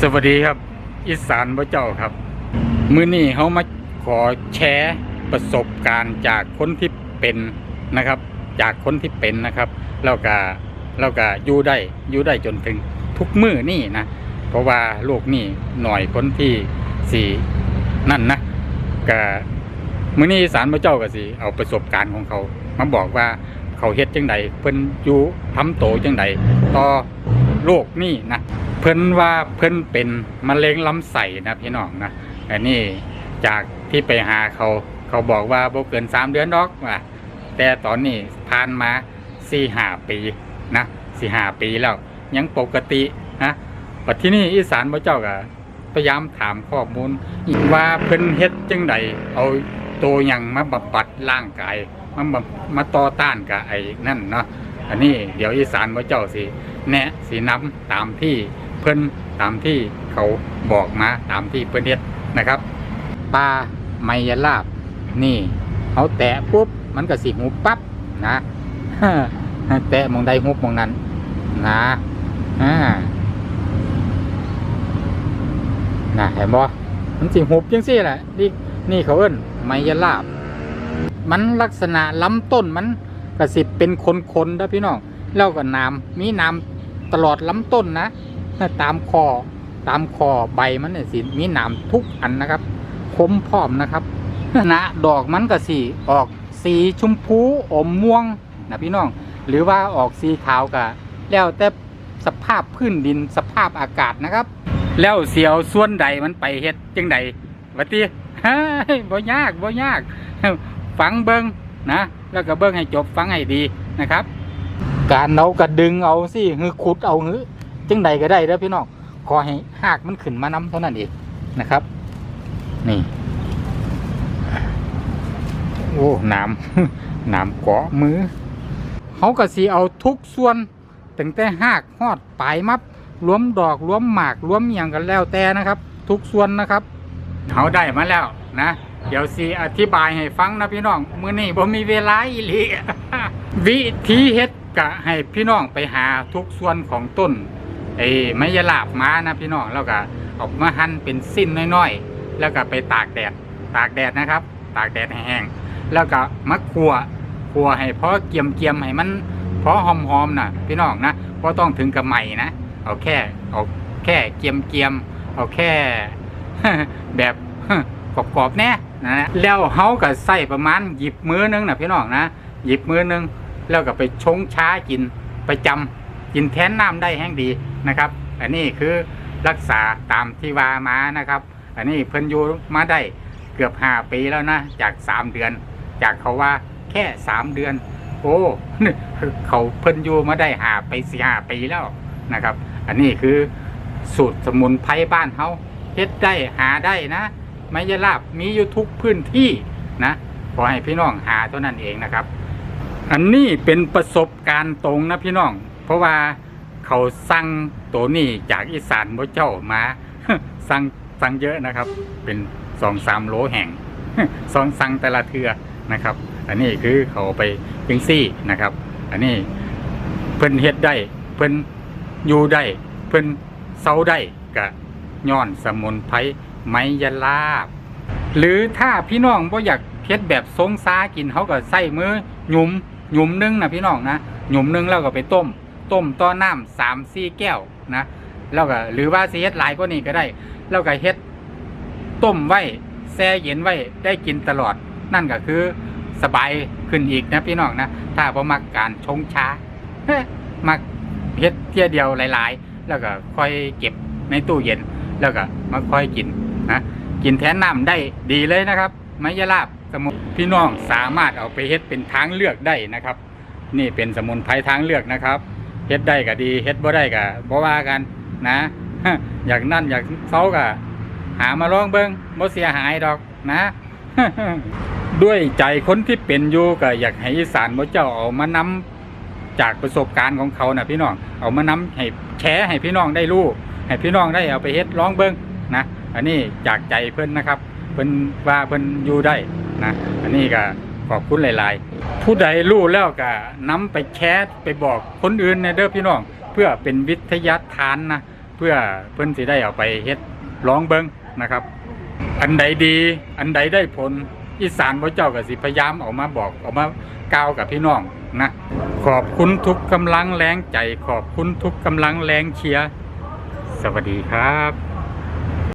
สวัสดีครับ อีสานพระเจ้าครับ มื้อนี้เขามาขอแชร์ประสบการณ์จากคนที่เป็นนะครับ จากคนที่เป็นนะครับแล้วก็แล้วก็อยู่ได้อยู่ได้จนถึงทุกมื้อนี่นะเพราะว่าโลกนี่หน่อยคนที่สี่นั่นนะก็มื้อนี้อีสารพระเจ้าก็สิเอาประสบการณ์ของเขามาบอกว่าเขาเฮ็ดจังใดเพิ่นอยู่ทำโตจังใดต่อโลกนี่นะ พิ่นว่าเพิ่นเป็นมะเร็งลำไส้นะพี่น้องนะอันนี้จากที่ไปหาเขาเขาบอกว่าบ่เกินสามเดือนดอกว่าแต่ตอนนี้ผ่านมาสี่ห้าปีนะสี่ห้าปีแล้ว ยังปกตินะปัจที่นี่อีสานพระเจ้าก็พยายามถามข้อมูลว่าเพิ่นเฮ็ดจังใดเอาตัวยังมาบำบัดร่างกายมาบมาต่อต้านกับไอ้นั่นเนาะอันนี้เดี๋ยวอีสานพระเจ้าสิแนะสีน้ำตามที่ เพิ่นตามที่เขาบอกมาตามที่เพิ่นเฮ็ดนะครับปลาไมยลาบนี่เขาแตะปุ๊บมันก็สิหูปั๊บนะแตะมองใดหุบมองนั้นนะอ่านะเห็นบ่มันสิหุบจังซี่แหละนี่นี่เขาเอิ้นไมยลาบ มันลักษณะลำต้นมันกระสิบเป็นคนๆนะพี่น้องแล้วก็น้ำมีน้ำตลอดลำต้นนะ ตามคอตามคอใบมันเนี่ยสิมีหน้ำทุกอันนะครับคมพร้อมนะครับนะดอกมันก็สีออกสีชมพูอมม่วงนะพี่น้อง หรือว่าออกสีขาวก็แล้วแต่สภาพพื้นดินสภาพอากาศนะครับ แล้วเสียวส่วนใดมันไปเฮ็ดจังใดวะติเฮ้ยบ่ยากบ่ยาก ฟังเบิ้งนะ แล้วก็เบิ้งให้จบฟังให้ดีนะครับ การเอากระดึงเอาสิหือขุดเอาหือ จังใดก็ได้เด้อพี่น้องขอให้หากมันขึ้นมานํเท่านั้นเองนะครับ นี่ โอ้น้ำน้ำเกาะมือเขาก็สีเอาทุกส่วนตั้งแต่หากหอดปลายมับรวมดอกรวมหมากรวมอย่างกันแล้วแต่นะครับ ทุกส่วนนะครับเขาได้มาแล้วนะเดี๋ยวสีอธิบายให้ฟังนะพี่น้องมือนี้บ่มีเวลาอีหลีวิธีเฮ็ดกะให้พี่น้องไปหาทุกส่วนของต้น ไอ้ไม้ยะลาบม้านะพี่น้องแล้วก็ออกมาหั่นเป็นสิ้นน้อยๆ แล้วก็ไปตากแดดตากแดดนะครับ ตากแดดแห้งแล้วก็มาคั่วคั่วให้พอเกียมเกียมๆให้มันพอหอมๆนะพี่น้องนะพอต้องถึงกับใหม่นะเอาแค่เอาแค่เกียมเกียมๆเอาแค่แบบกรอบๆแน่นะแล้วเฮาก็ใส่ประมาณหยิบมือนึงนะพี่น้องนะหยิบมือนึงแล้วก็ไปชงช้ากินไปจำ กินแทนน้ำได้แห้งดีนะครับ อันนี้คือรักษาตามที่ว่ามานะครับ อันนี้เพิ่นอยู่มาได้เกือบห้าปีแล้วนะ จากสามเดือน จากเขาว่าแค่สามเดือน โอ้เขาเพิ่นอยู่มาได้ห้าไปสี่ห้าปีแล้วนะครับ อันนี้คือสูตรสมุนไพรบ้านเฮาเฮ็ดได้หาได้นะไม้ยลาบมีอยู่ทุกพื้นที่นะขอให้พี่น้องหาเท่านั้นเองนะครับ อันนี้เป็นประสบการณ์ตรงนะพี่น้อง เพราะว่าเขาสั่งตัวนี้จากอีสานพระเจ้ามาสั่งสั่งเยอะนะครับ เป็นสองสามโลแห่งสองสั่งแต่ละเทือนะครับ อันนี้คือเขาไปยิงซี่นะครับ อันนี้เพิ่นเฮ็ดได้ เพิ่นอยู่ได้ เพิ่นเซาได้กะย้อนสมุนไพรไม้ยลาบ หรือถ้าพี่น้องบ่อยากเฮ็ดแบบทรงซากินเขาก็ใส่มือหยุมหยุมหนึ่งนะพี่น้องนะหยุมหนึ่งแล้วก็ไปต้ม ต้มต่อน้ำสามสี่แก้วนะแล้วก็หรือว่าสิเฮ็ดหลายกว่านี้ก็ได้ แล้วก็เฮ็ดต้มไว้แช่เย็นไว้ได้กินตลอด นั่นก็คือสบายขึ้นอีกนะพี่น้องนะถ้าบ่มักการชงช้ามักเฮ็ดเที่ยเดียวหลาย ๆ แล้วก็ค่อยเก็บในตู้เย็น แล้วก็มาค่อยกินนะกินแทนน้ำได้ดีเลยนะครับไม้ยะลาบสมุนพี่น้องสามารถเอาไปเฮ็ดเป็นทางเลือกได้นะครับ นี่เป็นสมุนไพรทางเลือกนะครับ เฮ็ดได้ก็ดีเฮ็ดบ่ได้ก็บ่ว่ากันนะอยากนั่นอยากเซาก็หามาลองเบิ่งบ่เสียหายดอกนะ ด้วยใจคนที่เป็นอยู่ก็อยากให้อีสานบ่เจ้าเอามานำจากประสบการณ์ของเขานะพี่น้องเอามานำให้แชร์ให้พี่น้องได้รู้ให้พี่น้องได้เอาไปเฮ็ดลองเบิ่งนะ อันนี้จากใจเพิ่นนะครับ เพิ่นว่าเพิ่นอยู่ได้นะ อันนี้ก็ ขอบคุณหลาย ๆ ผู้ใดรู้แล้วก็นำไปแชร์ไปบอกคนอื่นในเด้อพี่น้อง เพื่อเป็นวิทยาทานนะ เพื่อเพิ่นสิได้เอาไปเฮ็ดร้องเบิงนะครับ อันใดดีอันใดได้ผลอีสานพระเจ้าก็สิพยายามออกมาบอกออกมากล่าวกับพี่น้องนะขอบคุณทุกกำลังแรงใจ ขอบคุณทุกกำลังแรงเชียร์สวัสดีครับ